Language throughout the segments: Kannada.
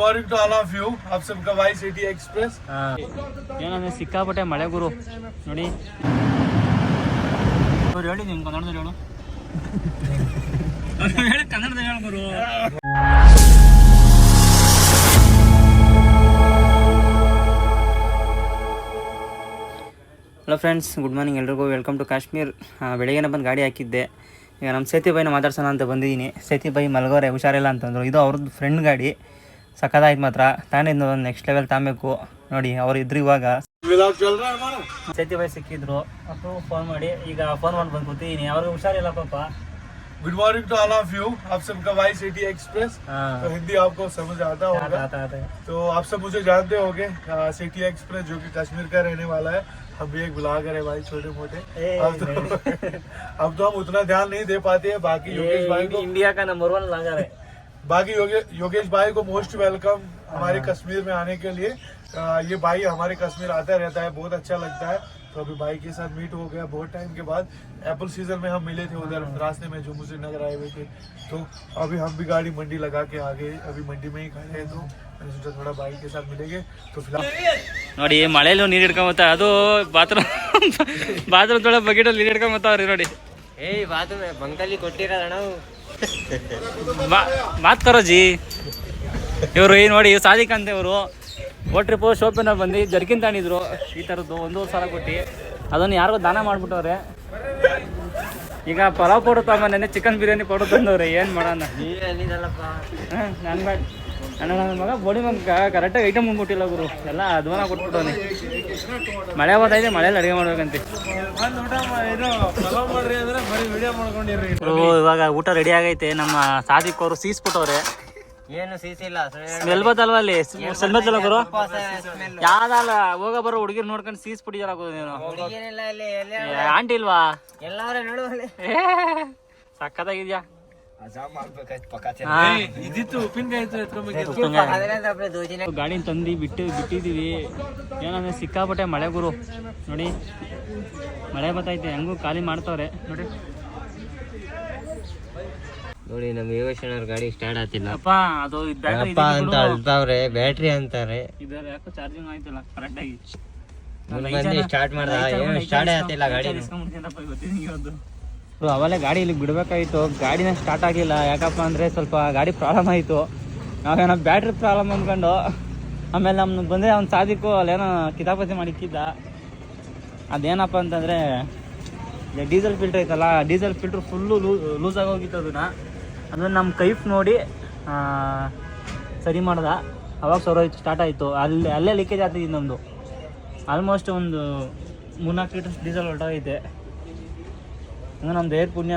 Morning to all of you app Y city express ಏನಂದ್ರೆ ಸಿಕ್ಕಾಪಟ್ಟೆ ಮಳೆ ಗುರು ನೋಡಿ ಅವ್ರು ಹೇಳಿ ನಿಮ್ಗೆ ಕನ್ನಡದಲ್ಲಿ ಹೇಳು ಹೇಳಿ ಕನ್ನಡದಲ್ಲಿ ಹೇಳು ಗುರು ಹಲೋ ಫ್ರೆಂಡ್ಸ್ ಗುಡ್ ಮಾರ್ನಿಂಗ್ ಎಲ್ರಿಗೂ. ವೆಲ್ಕಮ್ ಟು ಕಾಶ್ಮೀರ್ ಬೆಳಗ್ಗೆನೇ ಬಂದು ಗಾಡಿ ಹಾಕಿದ್ದೆ. ಈಗ ನಮ್ಮ ಸೇತಿ ಬಾಯಿನ ಮಾತಾಡ್ಸೋಣ ಅಂತ ಬಂದಿದ್ದೀನಿ. ಸೇತಿ ಬೈ ಮಲಗೋರೆ ಹುಷಾರಿಲ್ಲ ಅಂತಂದರು. ಇದು ಅವ್ರದ್ದು ಫ್ರೆಂಡ್ ಗಾಡಿ. ಸಕ್ಕದಾಯ್ತು ಮಾತ್ರ ತಾನಿದ್ದು ಒಂದು ನೆಕ್ಸ್ಟ್ ಲೆವೆಲ್ ತಾಂಬೇಕು ನೋಡಿ ಅವ್ರು ಇದ್ರು ಇವಾಗ विदाउट चल रहा है हमारा ಸೇತಿ ಬೈ ಸಿಕ್ಕಿದ್ರು ಅಷ್ಟು ಫೋನ್ ಮಾಡಿ ಈಗ ಫೋನ್ ಮಾಡಿ ಬಂದು ಕೂತೀನಿ ಅವ್ರಿಗೆ ಹುಷಾರಿಲ್ಲ ಪಾಪ good morning to all of you आप सबका वाई सिटी एक्सप्रेस तो हिंदी आपको समझ आता होगा तो आप सब मुझे जानते होंगे सिटी एक्सप्रेस जो कि कश्मीर का रहने वाला है हम भी एक ब्लॉगर है भाई छोटे मोटे ए, अब तो अब तो हम उतना ध्यान नहीं दे पाते हैं बाकी योगेश भाई को इंडिया का नंबर वन लागर है बाकी योगे, योगेश भाई को मोस्ट वेलकम हमारे कश्मीर में आने के लिए अ, ये भाई हमारे कश्मीर आता रहता है बहुत अच्छा लगता है तो अभी भाई के साथ मीट हो गया बहुत टाइम के बाद एप्पल सीजन में हम मिले थे उधर रास्ते में जम्मू से नगर आए हुए थे तो अभी हम भी गाड़ी मंडी लगा के आ गए अभी मंडी में ही खड़े हैं तो मैंने सोचा थोड़ा भाई के साथ मिलेंगे तो फिलहाल ನೋಡಿ ಮಳೆಯಲ್ಲೂ ನೀರು ಹಿಡ್ಕೊಂಬತ್ತ ಅದು ಬಾತ್ರೂಮ್ ಬಾತ್ರೂಮ್ ತೊಳೆ ಬಕೆಟಲ್ಲಿ ನೀರು ಹಿಡ್ಕೊಂಬತ್ತವ್ರಿ ನೋಡಿ ಏಯ್ ಬಾತು ಬಂಕಲ್ಲಿ ಕೊಟ್ಟಿರೋಣ ನಾವು ಬಾ- ಮಾತ್ ಕರೋ ಜಿ. ಇವರು ಈ ನೋಡಿ ಇವ್ರು ಸಾದಿಕ್ ಅಂತ ಇವರು. ಓ ಟ್ರಿಪ್ಪು ಶೋಪಿನ ಬಂದು ಜರ್ಕಿನ್ ತಾಣಿದ್ರು. ಈ ಥರದ್ದು ಒಂದೂವರೆ ಸಾವಿರ ಕೊಟ್ಟು. ಅದನ್ನು ಯಾರಿಗೂ ದಾನ ಮಾಡ್ಬಿಟ್ಟವ್ರೆ. ಈಗ ಪಲಾವ್ ಪೌಡರ್ ತಗೊಂಬ ನೆನೆ ಚಿಕನ್ ಬಿರಿಯಾನಿ ಪೌಡರ್ ತಂದವ್ರೆ. ಏನು ಮಾಡೋಣ? ನೀವೇ ಅಂದಿದ್ದಲ್ಲಪ್ಪ ನನ್ನ ಮಗ ಬೋಡಿ ಮಗ ಕರೆಕ್ಟಾಗಿ ಐಟಮ್ ಬಂದ್ಬಿಟ್ಟಿಲ್ಲ ಗುರು. ಎಲ್ಲ ಅಧ್ವಾನ ಕೊಟ್ಬಿಟ್ಟವನಿ. ಮಳೆ ಬರ್ತೈತೆ ಮಳೆಯಲ್ಲಿ ಅಡುಗೆ ಮಾಡ್ಬೇಕಂತೆ. ಇವಾಗ ಊಟ ರೆಡಿ ಆಗೈತೆ. ನಮ್ಮ ಸಾದಿಕ್ ಅವರು ಸೀಸ್ಬಿಟ್ಟವ್ರೆ. ಏನು ಸೀಸಿಲ್ಲ ಸ್ಮೆಲ್ ಬತ್ತಲ್ವ ಅಲ್ಲಿ? ಸ್ಮೆಲ್ ಬತ್ತಲ್ಲ ಗುರು? ಯಾವ್ದಲ್ಲ ಹೋಗ ಬರೋ ಹುಡುಗಿರ್ ನೋಡ್ಕೊಂಡು ಸೀಸ್ ಬಿಟ್ಟಿದಾರ ಗುರು ನೀನು. ಆಂಟಿ ಇಲ್ವಾ? ಎಲ್ಲಾರ ಸಕ್ಕತ್ತಾಗಿದ್ಯಾ ಉಪ್ಪಿನ್ಕಾಯಿ. ಗಾಡಿನ ತಂದು ಬಿಟ್ಟು ಬಿಟ್ಟಿದೀವಿ ಏನಂದ್ರೆ ಸಿಕ್ಕಾಪಟ್ಟೆ ಮಳೆ ಗುರು. ನೋಡಿ ಮಳೆ ಬರ್ತೈತೆ ಹೆಂಗೂ ಖಾಲಿ ಮಾಡ್ತವ್ರೆ. ನೋಡಿ. ನೋಡಿ ನಮ್ಮ ಯೋಗೇಶನ್ ಅವ್ರ ಗಾಡಿ ಸ್ಟಾರ್ಟ್ ಆಗ್ತಿಲ್ಲ ಅಪ್ಪ ಅದು ಅಪ್ಪ ಅಂತ. ಅಳ್ತಾವ್ರೆ ಬ್ಯಾಟ್ರಿ ಅಂತಾರೆ. ಇದರ ಯಾಕೋ ಚಾರ್ಜಿಂಗ್ ಆಯ್ತಲ್ಲ ಕರೆಕ್ಟ್ ಆಗಿ. ಸ್ಟಾರ್ಟ್ ಮಾಡ್ದ? ಏನು ಸ್ಟಾರ್ಟ್ ಆಗ್ತಿಲ್ಲ ಗಾಡಿ. ಅವಲ್ಲೇ ಗಾಡಿ ಇಲ್ಲಿ ಬಿಡಬೇಕಾಗಿತ್ತು ಗಾಡಿನ ಸ್ಟಾರ್ಟ್ ಆಗಿಲ್ಲ. ಯಾಕಪ್ಪ ಅಂದ್ರೆ ಸ್ವಲ್ಪ ಗಾಡಿ ಪ್ರಾಬ್ಲಮ್ ಆಯಿತು. ನಾವೇನೋ ಬ್ಯಾಟ್ರಿ ಪ್ರಾಬ್ಲಮ್ ಅಂದ್ಕೊಂಡು ಆಮೇಲೆ ನಮ್ಮ ಬಂದರೆ ಅವ್ನು ಸಾಧಿಕ್ಕು ಅಲ್ಲೇನೋ ಕಿತಾಪತಿ ಮಾಡಿಕ್ಕಿದ್ದ. ಅದೇನಪ್ಪ ಅಂತಂದರೆ ಡೀಸೆಲ್ ಫಿಲ್ಟರ್ ಐತಲ್ಲ ಡೀಸೆಲ್ ಫಿಲ್ಟ್ರ್ ಫುಲ್ಲು ಲೂಸ್ ಆಗೋಗಿತ್ತು ಅದನ್ನು. ಅದನ್ನ ನಮ್ಮ ಕೈಫ್ ನೋಡಿ ಸರಿ ಮಾಡ್ದ. ಅವಾಗ ಸರೋಯ್ತು ಸ್ಟಾರ್ಟ್ ಆಯಿತು. ಅಲ್ಲಿ, ಅಲ್ಲೇ ಲೀಕೇಜ್ ಆಗ್ತಿದ್ದು ನಮ್ಮದು ಆಲ್ಮೋಸ್ಟ್ ಒಂದು ಮೂರ್ನಾಲ್ಕು ಲೀಟರ್ ಡೀಸೆಲ್ ಹೊರಟೋಗೈತೆ. ಹಂಗೆ ನಮ್ದು ಏರ್ ಪುಣ್ಯ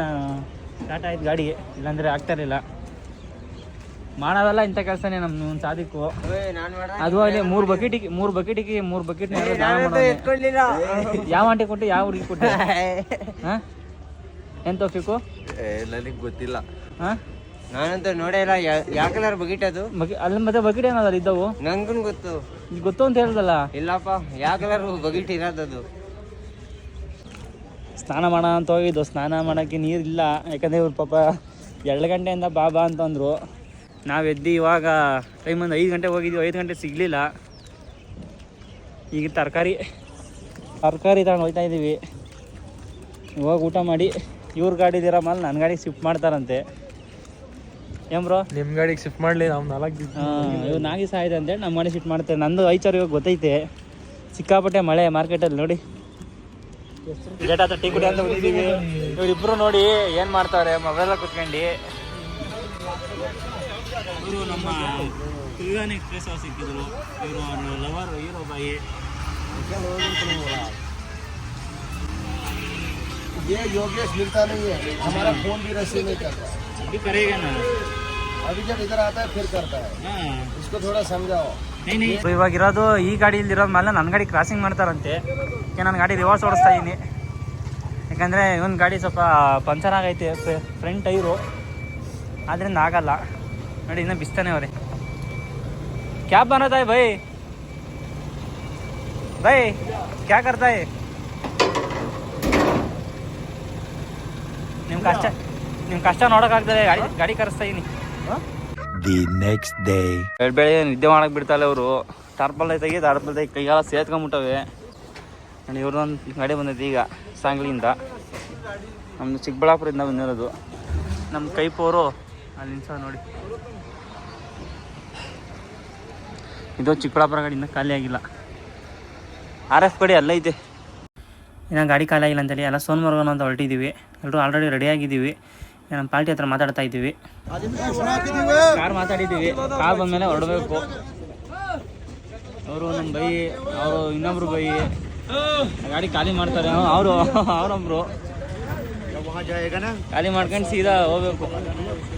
ಸ್ಟಾರ್ಟ್ ಆಯ್ತು ಗಾಡಿ ಇಲ್ಲಾಂದರೆ ಆಗ್ತಾ ಇರಲಿಲ್ಲ. ಮಾಡೋದಲ್ಲ ಇಂಥ ಕೆಲಸನೇ ನಮ್ಮ ಒಂದು ಸಾದಿಕ್ಕು ನಾನ್ ಅದು ಅಲ್ಲಿ ಮೂರು ಬಕೆಟಿಗೆ ಮೂರು ಬಕೆಟಿಗೆ ಮೂರು ಬಕೆಟ್ ಯಾವ ಆಂಟಿ ಕೊಟ್ಟು ಯಾವ ಹುಡುಗಿ ಕೊಟ್ಟು? ಹಾಂ? ಎಂತ ತೋಫಿಕು ನನಗೆ ಗೊತ್ತಿಲ್ಲ. ಹಾಂ? ನಾನಂತೂ ನೋಡೇ ಇಲ್ಲ ಯಾವ ಕಲರ್ ಬಕೆಟ್ ಅದು? ಅಲ್ಲಿ ಮತ್ತೆ ಬಕೆಟ್ ಏನದಲ್ಲ ಇದ್ದವು? ನಂಗೂ ಗೊತ್ತು. ಗೊತ್ತು ಅಂತ ಹೇಳ್ದಲ್ಲ? ಇಲ್ಲಪ್ಪ ಯಾವ ಕಲರ್ ಬಕೆಟ್ ಇರೋದದು ಸ್ನಾನ ಮಾಡೋಣ ಅಂತ ಹೋಗಿದ್ದು. ಸ್ನಾನ ಮಾಡೋಕ್ಕೆ ನೀರಿಲ್ಲ. ಯಾಕಂದರೆ ಇವ್ರು ಪಾಪ ಎರಡು ಗಂಟೆಯಿಂದ ಬಾ ಬಾ ಅಂತಂದರು ನಾವು ಎದ್ದು ಇವಾಗ ಟೈಮ್ ಒಂದು ಐದು ಗಂಟೆ ಹೋಗಿದ್ವಿ. ಐದು ಗಂಟೆ ಸಿಗಲಿಲ್ಲ. ಈಗ ತರಕಾರಿ ತರಕಾರಿ ತಗೊಂಡು ಹೋಗ್ತಾ ಇದ್ದೀವಿ ಇವಾಗ ಊಟ ಮಾಡಿ. ಇವ್ರ ಗಾಡಿದಿರ ಮೇಲೆ ನನ್ನ ಗಾಡಿಗೆ ಶಿಫ್ಟ್ ಮಾಡ್ತಾರಂತೆ. ಏಮ್ರೋ ಬ್ರೋ ನಿಮ್ ಗಾಡಿಗೆ ಶಿಫ್ಟ್ ಮಾಡಲಿ ನಾವು ನಾಲ್ಕು ಇವ್ರು ನಾಗಿ ಸಾಯಿದೆ ಅಂತೇಳಿ ನಮ್ಮ ಗಾಡಿ ಶಿಫ್ಟ್ ಮಾಡ್ತಾರೆ ನಂದು ಐಚಾರು ಇವಾಗ ಗೊತ್ತೈತೆ. ಸಿಕ್ಕಾಪಟ್ಟೆ ಮಳೆ ಮಾರ್ಕೆಟಲ್ಲಿ ನೋಡಿ. ಗೇಟ್ ಹತ್ರ ಟೀ ಕುಡಿ ಅಂತ ಬಂದಿದ್ದೀವಿ ಇವ್ರಿಬ್ರು ನೋಡಿ ಏನು ಮಾಡ್ತಾರೆ ಮೊಬೈಲ ಕುತ್ಕೊಂಡು ಇವರು ನಮ್ಮ ಕುಲ್ಗಾನ್ ಎಕ್ಸ್ಪ್ರೆಸ್ ಅವ್ರು ಸಿಕ್ಕಿದ್ರು ಇವರು ಲವರ್ ಹೀರೋ ಬಾಯಿ ये योगेश मिलता नहीं है हमारा फोन भी रिसीव नहीं करता ಅಭಿ ಕರೆಗ अभी जब इधर आता है फिर करता है इसको थोड़ा समझाओ ಇವಾಗ ಇರೋದು ಈ ಗಾಡಿಯಲ್ಲಿ ಇರೋದ್ ಮೇಲೆ ನನ್ನ ಗಾಡಿ ಕ್ರಾಸಿಂಗ್ ಮಾಡ್ತಾರಂತೆ. ನನ್ನ ಗಾಡಿ ರಿವರ್ಸ್ ಓಡಿಸ್ತಾ ಇದೀನಿ. ಯಾಕಂದರೆ ಇವನ್ ಗಾಡಿ ಸ್ವಲ್ಪ ಪಂಚರ್ ಆಗೈತೆ ಫ್ರಂಟ್ ಟೈರು. ಆದ್ರಿಂದ ಆಗಲ್ಲ. ನೋಡಿ ಇನ್ನೂ ಬಿಸ್ತಾನೆ ಅವ್ರೆ. ಕ್ಯಾಬ್ ಬನತಾ ಬೈ. ಬೈ. ಕ್ಯಾ ಕರ್ತಾಯ್ ನಿಮ್ ನಿಮ್ಮ ಕಷ್ಟ ನಿಮ್ಮ ಕಷ್ಟ ನೋಡೋಕ್ಕಾಗ್ತದೆ ಗಾಡಿ ಗಾಡಿ ಕರೆಸ್ತಾ ಇದೀನಿ. The ನೆಕ್ಸ್ಟ್ ಡೇ ಬೆಳ್ ಬೆಳಗ್ಗೆ ನಿದ್ದೆ ಮಾಡಕ್ ಬಿಡ್ತಾಳೆ ಅವರು. ಟಾರ್ಪಲ್ ತೆಗಿ ಟಾರ್ಪಲ್ ತೆಗಿ, ಕೈಗಾಲ ಸೇತ್ಕೊಂಬಿಟ್ಟವೆ. ನೋಡಿ ಇವ್ರದೊಂದು ಗಾಡಿ ಬಂದೈತೆ ಈಗ ಸಾಂಗ್ಲಿಯಿಂದ ನಮ್ಮದು ಚಿಕ್ಕಬಳ್ಳಾಪುರದಿಂದ ಬಂದಿರೋದು. ನಮ್ಮ ಕೈಪೋರು ಅಲ್ಲಿ ಸಹ ನೋಡಿ. ಇದು ಚಿಕ್ಕಬಳ್ಳಾಪುರ ಗಾಡಿ ಇನ್ನೂ ಖಾಲಿ ಆಗಿಲ್ಲ. ಆರ್ ಎಫ್ ಗಾಡಿ ಅಲ್ಲೇ ಐತೆ ಇನ್ನು ಗಾಡಿ ಖಾಲಿ ಆಗಿಲ್ಲ ಅಂತೇಳಿ, ಎಲ್ಲ ಸೋನ್ಮರ್ಗನ ಅಂತ ಹೊರಟಿದ್ದೀವಿ. ಎಲ್ಲರೂ ಆಲ್ರೆಡಿ ರೆಡಿ ಆಗಿದ್ದೀವಿ. ನಮ್ಮ ಪಾರ್ಟಿ ಹತ್ರ ಮಾತಾಡ್ತಾ ಇದ್ದೀವಿ. ಕಾರ್ ಮಾತಾಡಿದ್ದೀವಿ? ಕಾರ್ ಬಂದಮೇಲೆ ಹೊರಡಬೇಕು. ಅವರು ನಮ್ಮ ಬೈ, ಅವರು ಇನ್ನೊಬ್ರು ಬೈ. ಗಾಡಿ ಖಾಲಿ ಮಾಡ್ತಾರೆ. ಅವರು, ಅವರೊಬ್ರು. ಖಾಲಿ ಮಾಡ್ಕೊಂಡು ಸೀದಾ ಹೋಗ್ಬೇಕು.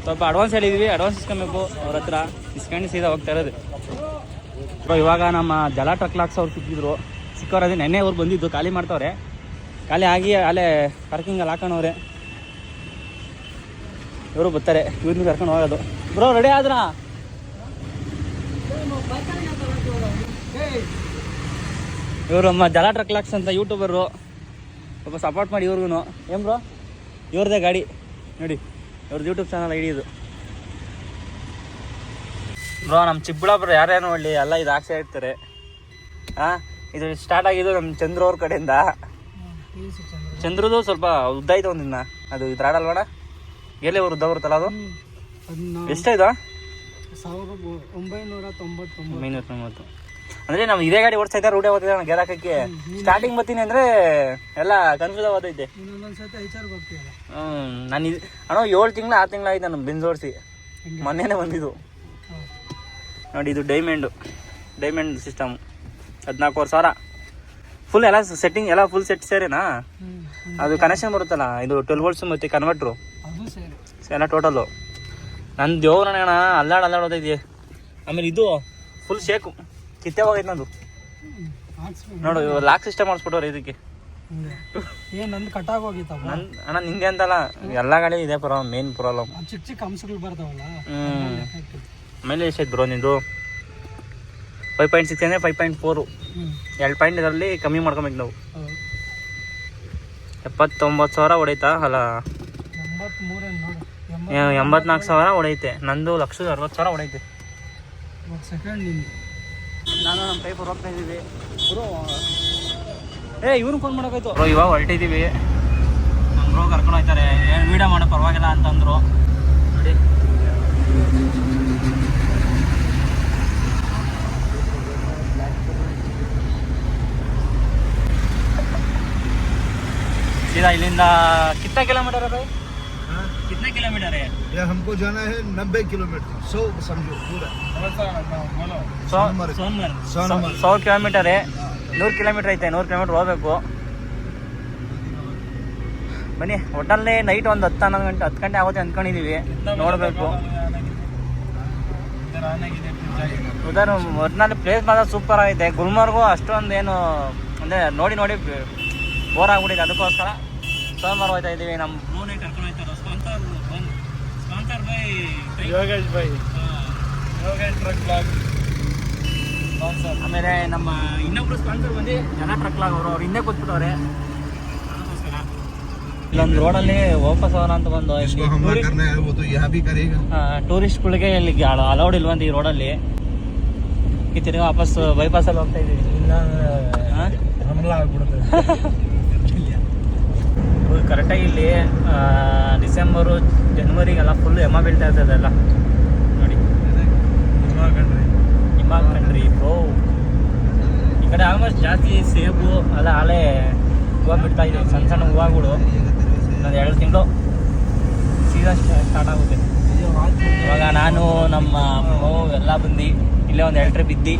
ಸ್ವಲ್ಪ ಅಡ್ವಾನ್ಸ್ ಹೇಳಿದ್ವಿ. ಅಡ್ವಾನ್ಸ್ ಇಸ್ಕೊಬೇಕು. ಅವ್ರ ಹತ್ರ ಇಸ್ಕೊಂಡು ಸೀದಾ ಹೋಗ್ತಾ ಇರೋದು. ಇವಾಗ ನಮ್ಮ ಜಲ ಕ್ಲಾಕ್ಸ್ ಲಾಕ್ಸ್ ಅವ್ರು ಸಿಕ್ಕಿದ್ರು. ಸಿಕ್ಕೋರದೇ ನೆನ್ನೆ ಅವ್ರು ಬಂದಿದ್ದು. ಖಾಲಿ ಮಾಡ್ತವ್ರೆ. ಖಾಲಿ ಆಗಿ ಅಲ್ಲೇ ಪಾರ್ಕಿಂಗಲ್ಲಿ ಹಾಕೊಂಡವ್ರೆ. ಇವರು ಬರ್ತಾರೆ ಇವ್ರನ್ನ ಕರ್ಕೊಂಡು ಹೋಗೋದು. ಬ್ರೋ ರೆಡಿ ಆದ್ರ? ಇವರು ನಮ್ಮ ಜಲ ಟ್ರಕ್ ಲಾಕ್ಸ್ ಅಂತ ಯೂಟ್ಯೂಬರು ಒಬ್ಬ ಸಪೋರ್ಟ್ ಮಾಡಿ ಇವ್ರಿಗೂ ಏನು ಬ್ರೋ ಇವ್ರದ್ದೇ ಗಾಡಿ. ನೋಡಿ ಇವ್ರದ್ದು ಯೂಟ್ಯೂಬ್ ಚಾನಲ್ ಐಡಿ ಇದು. ಬ್ರೋ ನಮ್ಮ ಚಿಕ್ಕಬಳ್ಳಾಪುರ ಯಾರ್ಯಾರು ನೋಡಲಿ ಎಲ್ಲ ಇದು ಹಾಕ್ಸೇ ಇರ್ತಾರೆ. ಹಾಂ ಇದು ಸ್ಟಾರ್ಟ್ ಆಗಿದ್ದು ನಮ್ಮ ಚಂದ್ರ ಅವ್ರ ಕಡೆಯಿಂದ. ಚಂದ್ರದು ಸ್ವಲ್ಪ ಉದ್ದ ಐತೆ ಒಂದಿನ ಅದು ಇದು ಎಲ್ಲಿ ಅವ್ರ ಉದ್ದ ಬರುತ್ತಲ್ಲ ಅದು? ಎಷ್ಟಾಯ್ತು? ಸಾವಿರದ ಒಂಬೈನೂರ ತೊಂಬತ್ತೊಂಬತ್ತು. ಒಂಬೈನೂರ ತೊಂಬತ್ತು. ಅಂದ್ರೆ ನಾವು ಇದೇ ಗಾಡಿ ಓಡಿಸ್ತಾ ಇದ್ದಾರೆ ರೂಢಿ ನಾನು ಗೆರಾಕಕ್ಕೆ ಸ್ಟಾರ್ಟಿಂಗ್ ಬರ್ತೀನಿ ಅಂದ್ರೆ ಎಲ್ಲ ಕನ್ಫ್ಯೂಸ್ ಆಗೋದೈತೆ ಹ್ಮ್ ನಾನು ಇದು ಅಣ್ಣ ಏಳು ತಿಂಗಳು ಆರು ತಿಂಗಳು ಆಯ್ತು ನಾನು ಬೆನ್ಸ್ ಓಡಿಸಿ. ಮೊನ್ನೆನೇ ಬಂದಿದ್ದು. ನೋಡಿ ಇದು ಡೈಮಂಡು ಡೈಮಂಡ್ ಸಿಸ್ಟಮ್ ಹದಿನಾಲ್ಕೂವರೆ ಸಾವಿರ. ಫುಲ್ ಎಲ್ಲ ಸೆಟ್ಟಿಂಗ್ ಎಲ್ಲ ಫುಲ್ ಸೆಟ್ ಸೇರೇನಾ? ಅದು ಕನೆಕ್ಷನ್ ಬರುತ್ತಲ್ಲ ಇದು ಟ್ವೆಲ್ ವೋಲ್ಟ್ಸ್ ಮತ್ತು ಕನ್ವರ್ಟ್ರು ಎಲ್ಲ ಟೋಟಲು ನನ್ನ ದೇವ್ರ ಅಣ್ಣ ಅಲ್ಲಾಡ ಅಲ್ಲಾಡೋದೈತಿ ಆಮೇಲೆ ಇದು ಫುಲ್ ಶೇಕು ಕಿತ್ತೆ ಹೋಗೈತೆ ನಂದು. ನೋಡು ಲಾಕ್ ಸಿಸ್ಟಮ್ ಮಾಡಿಸ್ಬಿಟ್ಟವ್ರೆ ಇದಕ್ಕೆ. ಹಿಂಗೆ ಏ ನಂದು ಕಟ್ಟಾಗಿ ಹೋಗಿತ್ತಪ್ಪ? ನನ್ ಅಣ್ಣ ನಿಂಗೆ ಅಂತಲ್ಲ. ಎಲ್ಲ ಗಾಡಿ ಇದೆ ಪ್ರಾಬ್ಲಮ್ ಮೇನ್ ಪ್ರಾಬ್ಲಮ್ ಚಿಕ್ಕ ಚಿಕ್ಕ ಅಂಶಗಳು ಬರ್ತಾವಲ್ಲ? ಹ್ಞೂ ಆಮೇಲೆ ಎಷ್ಟೈತೆ ಬ್ರೋ ನಿಂದು? ಫೈವ್ ಪಾಯಿಂಟ್ ಸಿಕ್ಸ್ ಅಂದರೆ ಫೈವ್ ಪಾಯಿಂಟ್ ಫೋರು ಎರಡು ಪಾಯಿಂಟ್ ಇದರಲ್ಲಿ ಕಮ್ಮಿ ಮಾಡ್ಕೊಬೇಕು ನಾವು. ಎಪ್ಪತ್ತೊಂಬತ್ತು ಸಾವಿರ ಹೊಡೈತಾ? ಅಲ್ಲ. ನೋಡು. ಎಂಬತ್ನಾಲ್ಕು ಸಾವಿರ ಹೊಡೈತೆ. ನಂದು ಲಕ್ಷದ ಅರವತ್ತು ಸಾವಿರ ಹೊಡೈತೆ. ಸೆಕೆಂಡ್ ನಾನು ನಮ್ಮ ಪೇಪರ್ ಹೋಗ್ತಾ ಇದ್ದೀವಿ. ಬ್ರೋ ಏ ಇವ್ನು ಫೋನ್ ಮಾಡೋಕ್ಕಾಯ್ತು. ಬ್ರೋ ಇವಾಗ ಹೊರಟಿದ್ದೀವಿ ನಮ್ಮ ಬ್ರೋ ಕರ್ಕೊಂಡು ಹೋಗ್ತಾರೆ. ಏನು ವೀಡಿಯೋ ಮಾಡೋ ಪರವಾಗಿಲ್ಲ ಅಂತಂದ್ರು. ನೋಡಿ. ಸೀದಾ ಇಲ್ಲಿಂದ ಕಿತ್ತ ಕಿಲೋಮೀಟರ್ ಅದ? कितना किलोमीटर है? ये हमको जाना है नब्बे किलोमीटर। सौ समझो पूरा। सौ किलोमीटर है। ನೂರು ಕಿಲೋಮೀಟರ್ ಐತೆ ನೂರು ಕಿಲೋಮೀಟ್ರ್ ಹೋಗ್ಬೇಕು. ಬನ್ನಿ ಒಟ್ಟಲ್ಲಿ ನೈಟ್ ಒಂದು ಹತ್ತು ಹನ್ನೊಂದು ಗಂಟೆ ಹತ್ತು ಗಂಟೆ ಆಗುತ್ತೆ ಅಂದ್ಕೊಂಡಿದ್ದೀವಿ ನೋಡಬೇಕು. ಉದಾಹರಣೆ ಒಟ್ಟಿನಲ್ಲಿ ಪ್ಲೇಸ್ ಮಾತ್ರ ಸೂಪರ್ ಆಗೈತೆ. ಗುಲ್ಮರ್ಗು ಅಷ್ಟೊಂದು ಏನು ಅಂದರೆ ನೋಡಿ ನೋಡಿ ಬೋರ್ ಆಗ್ಬಿಟ್ಟಿದೆ. ಅದಕ್ಕೋಸ್ಕರ ಸೋಮವಾರ ಹೋಗ್ತಾ ಇದ್ದೀವಿ ನಮ್ಮ ಮೂನೇ ಕರ್ಕೊಂಡು ಯೋಗೇಶ್ ಭಾಯ್. ಯೋಗೇಶ್ ಟ್ರಕ್ ಬ್ಲಾಗ್ ಆಮೇಲೆ ನಮ್ಮ ಇನ್ನೊಬ್ರು ಸ್ಪಾನ್ಸರ್ ಬಂದು ಜನ ಟ್ರಕ್ ಲಾಗ್ ಅವರು. ಅವ್ರು ಹಿಂದೆ ಕೂತ್ಬಿಟ್ಟವ್ರೆ. ಇಲ್ಲೊಂದು ರೋಡಲ್ಲಿ ವಾಪಸ್ ಅವರ ಅಂತ ಬಂದು ಟೂರಿಸ್ಟ್ಗಳಿಗೆ ಇಲ್ಲಿ ಅಲೌಡ್ ಇಲ್ವಂತ ಈ ರೋಡಲ್ಲಿ ತಿರುಗಿ ವಾಪಸ್ ಬೈಪಾಸ್ ಅಲ್ಲಿ ಹೋಗ್ತಾ ಇದ್ದೀವಿ. ಕರೆಕ್ಟಾಗಿ ಇಲ್ಲಿ ಡಿಸೆಂಬರು ಜನ್ವರಿಗೆಲ್ಲ ಫುಲ್ ಎಮ್ಮ ಬೀಳ್ತಾ ಇರ್ತದಲ್ಲ? ನೋಡಿ. ಹಿಮ ಕಂಡ್ರಿ ಬ್ರೋ ಈ ಕಡೆ ಆಲ್ಮೋಸ್ಟ್ ಜಾಸ್ತಿ ಸೇಬು ಅಲ್ಲ ಹಳೆ ಹೂವು ಬಿಡ್ತಾ ಇದ್ದೀವಿ. ಸಣ್ಣ ಸಣ್ಣ ಹೂವುಗಳು. ಇನ್ನೊಂದು ಎರಡು ತಿಂಗಳು ಸೀಸನ್ ಸ್ಟಾರ್ಟ್ ಆಗುತ್ತೆ. ಇವಾಗ ನಾನು ನಮ್ಮ ಎಲ್ಲ ಬಂದು ಇಲ್ಲೇ ಒಂದು ಎರಡು ಟ್ರಿಪ್ ಇದ್ದು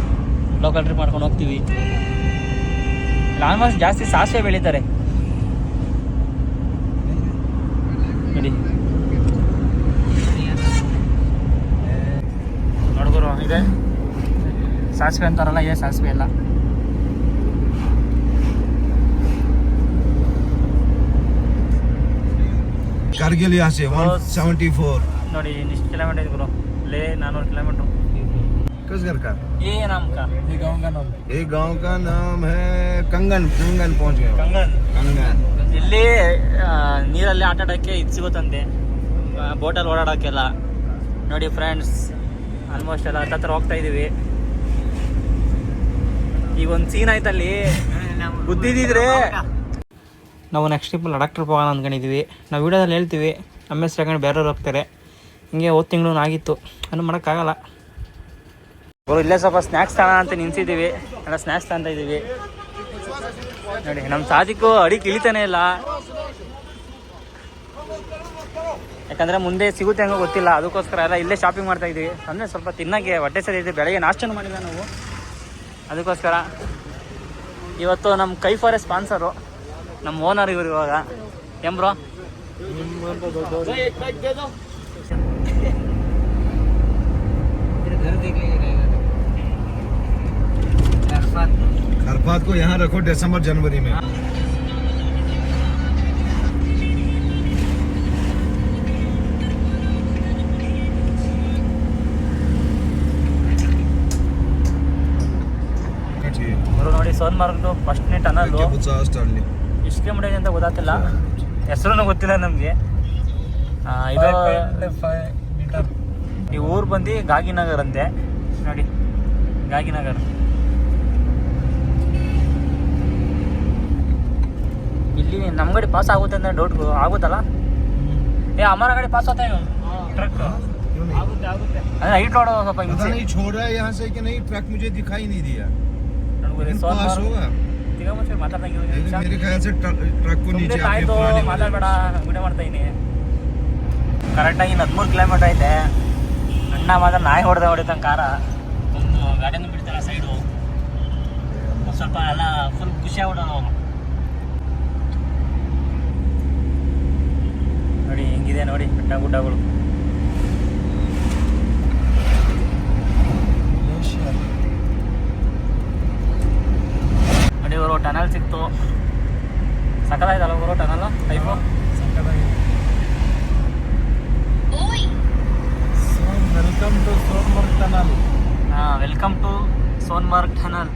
ಲೋಕಲ್ ಟ್ರಿಪ್ ಮಾಡ್ಕೊಂಡು ಹೋಗ್ತೀವಿ. ಆಲ್ಮೋಸ್ಟ್ ಜಾಸ್ತಿ ಸಾಸಿವೆ ಬೆಳೀತಾರೆ. ನೋಡಿ ನೋಡ್ಗುರು ಇದೆ ಸಾಸಿವೆ ಅಂತಾರಲ್ಲ ಇದೆ ಸಾಸಿವೆ ಎಲ್ಲ कारगिल यहाँ से बहुत- 174 ನೋಡಿ ಇಷ್ಟು ಕಿಲೋಮೀಟರ್ ಇದೆ ಗುರು ಲೇ ನಾನ್ನೂರು ಕಿಲೋಮೀಟ್ರು किस घर का ಏ ನಮ್ಕ ये गाँव का नाम एक गांव का नाम है कंगन कंगन पहुंच गए ಕಂಗನ್ कंगन ಇಲ್ಲಿ ನೀರಲ್ಲಿ ಆಟ ಆಡೋಕ್ಕೆ ಇದು ಸಿಗುತ್ತಂತೆ ಬೋಟಲ್ಲಿ ಓಡಾಡೋಕ್ಕೆಲ್ಲ. ನೋಡಿ ಫ್ರೆಂಡ್ಸ್ ಆಲ್ಮೋಸ್ಟ್ ಎಲ್ಲ ಹತ್ತತ್ರ ಹೋಗ್ತಾ ಇದ್ದೀವಿ. ಈಗ ಒಂದು ಸೀನ್ ಆಯ್ತಲ್ಲಿ. ಬುದ್ಧಿದ್ರೆ ನಾವು ನೆಕ್ಸ್ಟ್ ಟ್ರಿಪ್ ಲಡಾಕ್ ಟ್ರಿಪ್ ಹೋಗೋಣ ಅಂದ್ಕೊಂಡಿದ್ದೀವಿ ನಾವು ವಿಡಿಯೋದಲ್ಲಿ ಹೇಳ್ತೀವಿ, ನಮ್ಮ ಹೆಸ್ರು ಹಾಕೊಂಡು ಬೇರೆಯವ್ರು ಹೋಗ್ತಾರೆ. ಹಿಂಗೆ ಹೋದ ತಿಂಗಳು ಆಗಿತ್ತು ಏನು ಮಾಡೋಕ್ಕಾಗಲ್ಲ. ಅವರು ಇಲ್ಲೇ ಸ್ವಲ್ಪ ಸ್ನ್ಯಾಕ್ಸ್ ತಗೋಣ ಅಂತ ನಿಂತಿದ್ದೀವಿ ಎಲ್ಲ ಸ್ನ್ಯಾಕ್ಸ್ ತಗೊಂತ ಇದ್ದೀವಿ ನೋಡಿ ನಮ್ಮ ಸಾದಿಕ್ಕು ಅಡಿ ಇಳಿತಾನೆ ಇಲ್ಲ. ಯಾಕಂದ್ರೆ ಮುಂದೆ ಸಿಗುತ್ತೆ ಹೆಂಗೋ ಗೊತ್ತಿಲ್ಲ, ಅದಕ್ಕೋಸ್ಕರ ಎಲ್ಲ ಇಲ್ಲೇ ಶಾಪಿಂಗ್ ಮಾಡ್ತಾ ಇದೀವಿ ಅಂದರೆ ಸ್ವಲ್ಪ ತಿನ್ನಕ್ಕೆ ಹೊಟ್ಟೆ ಸರಿ ಇದೆ ಬೆಳಗ್ಗೆ ನಾಷ್ಟನೂ ಮಾಡಿಲ್ಲ ನಾವು. ಅದಕ್ಕೋಸ್ಕರ ಇವತ್ತು ನಮ್ಮ ಕೈಫಾರೆ ಸ್ಪಾನ್ಸರು ನಮ್ಮ ಓನರ್ ಇವರು ಇವಾಗ. ಎಂಬ್ರೋ ಬ್ರೋ खरपात को यहाँ रखो दिसंबर जनवरी में ಅವರು ನೋಡಿ ಸೋನ್ಮಾರ್ಗ್ದು ಫಸ್ಟ್ನೇ ಟನಲ್ಲು ಸ್ಟಾರ್ಲಿ ಎಷ್ಟು ಕಿಲೋಮೀಟರ್ ಇದೆ ಅಂತ ಗೊತ್ತಾಗ್ತಿಲ್ಲ ಹೆಸರು ಗೊತ್ತಿಲ್ಲ ನಮಗೆ ಇದು ಈ ಊರು ಬಂದು ಗಾಗಿನಗರ್ ಅಂತೆ ನೋಡಿ ಗಾಗಿನಗರ್ ಇಲ್ಲಿ ನಮ್ಮ ಗಾಡಿ ಪಾಸ್ ಆಗುತ್ತೆ ಅಂದ್ರೆ ಡೌಟ್ ಆಗುತ್ತಲ್ಲ ಏ ಅಮರ ಗಾಡಿ ಪಾಸ್ ಆತ ಟ್ರಕ್ ಆಗುತ್ತೆ ಆಗುತ್ತೆ ಅಂದ್ರೆ ಹೈಟ್ ರೋಡ್ ಸ್ವಲ್ಪ पता ಹಿಂಸೆ नहीं छोड़ रहा है यहाँ से कि नहीं ट्रक मुझे दिखाई नहीं दिया ನೋಡ್ಬೋದು लेकिन पास ಸೋನ್ಮಾರ್ಗ್ होगा ತಿರ್ಗಾ ಮಾತಾಡ್ದಂಗೆ लेकिन मेरे ख्याल से ट्रक ट्रक को ಸುಮ್ನೆ नीचे आपके ತಾಯ್ದು पुराने ಮಾತಾಡ್ಬೇಡ ವಿಡಿಯೋ ಮಾಡ್ತಾ ಇದೀನಿ ಕರೆಕ್ಟಾಗಿ ಇನ್ನು ಹದಿಮೂರು ಕಿಲೋಮೀಟರ್ ಐತೆ ಅಣ್ಣ ಮಾತ್ರ ನಾಯಿ ಹೊಡೆದ ಹೊಡಿತಾನೆ ಕಾರ ಒಂದು ಗಾಡಿಯನ್ನು ಬಿಡ್ತಾರೆ ಸೈಡು ಸ್ವಲ್ಪ ಎಲ್ಲ ಫುಲ್ ಖುಷಿ ಆಗ್ಬಿಡೋಣ ಅವನು ನೋಡಿ ಹೆಂಗಿದೆ ನೋಡಿ ಬೆಟ್ಟ ಗುಡ್ಡಗಳು. ನೋಡಿ ಇವರು ಟನಲ್ ಸಿಕ್ತು. ಸಕಲಾಯ್ತಲ್ಲ ಬರೋ tunnel type welcome to Sonamarg tunnel ಹಾಂ ವೆಲ್ಕಮ್ ಟು ಸೋನ್ಮಾರ್ಗ್ ಟನಲ್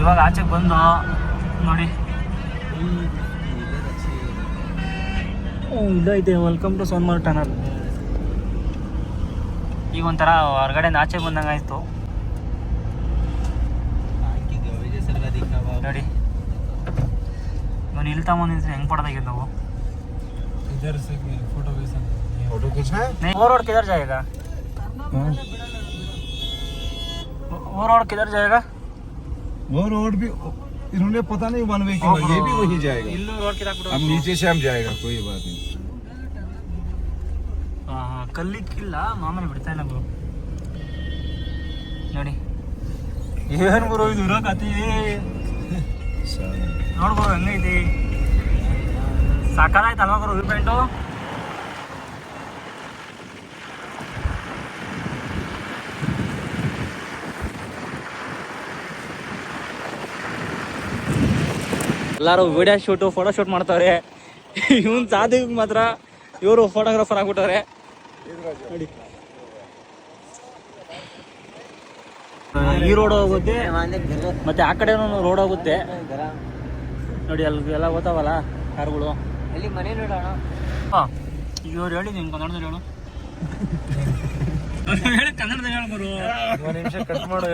ಇವಾಗ ಆಚೆಗೆ ಬಂದು ನೋಡಿ. ಇದೈತೆ ವೆಲ್ಕಮ್ ಟು ಸೋನ್ಮಾರ್ ಟನಲ್ ಈಗ ಒಂಥರ ಹೊರಗಡೆ ಆಚೆ ಬಂದಂಗೆ ಆಯಿತು. ನೋಡಿ. ಇಲ್ಲಿ ತಗೊಂಡಿದ್ರೆ ಹೆಂಗೆ ಪಡ್ದಾಗಿದ್ದು ನಾವು? ಓರೋಡ್ ಕಿದರ್ ಜಾಗ ಜಾಗ वो रोड किधर जाएगा वो रोड किधर जाएगा वो रोड भी इन्होंने पता नहीं वन वे की ये भी वही जाएगा ಇಲ್ಲೂ ರೋಡ್ ಕಿದಾಕ್ಬಿಡು अब नीचे से हम जाएगा कोई बात नहीं ಕಲ್ಲಿಕ್ಕಿಲ್ಲ ಮಾಮೂಲಿ ಬಿಡ್ತಾ ಇಲ್ಲ ಗುರು ನೋಡಿ ಏನ್ ಗುರು ಇದು ಇರೋ ಕತಿ ನೋಡ್ ಗುರು ಹೆಂಗೈತಿ ಸಾಕಾಯ್ತಲ್ವಾ ಗುರು ವ್ಯೂ ಪಾಯಿಂಟು ಎಲ್ಲರೂ ವಿಡಿಯೋ ಶೂಟು ಫೋಟೋ ಶೂಟ್ ಮಾಡ್ತಾವ್ರೆ. ಇವನ್ ಸಾಧು ಮಾತ್ರ ಇವರು ಫೋಟೋಗ್ರಾಫರ್ ಆಗ್ಬಿಟ್ಟವ್ರೆ. ನೋಡಿ. ಈ ರೋಡ್ ಹೋಗುತ್ತೆ ಮತ್ತೆ ಆ ಕಡೆ ರೋಡ್ ಹೋಗುತ್ತೆ. ನೋಡಿ ಅಲ್ಲಿ ಎಲ್ಲ ಓದ್ತಾವಲ್ಲ ಕಾರ್ಗಳು. ಅಲ್ಲಿ ಮನೆ ನೋಡೋಣ. ಹಾ ಈಗ ಇವ್ರು ಹೇಳಿ ನಿನ್ ಕನ್ನಡದಲ್ಲಿ ಹೇಳು. ಹೇಳಿ ಕನ್ನಡದಲ್ಲಿ ಹೇಳು ನಿಮಿಷ ಕಟ್ ಮಾಡೋ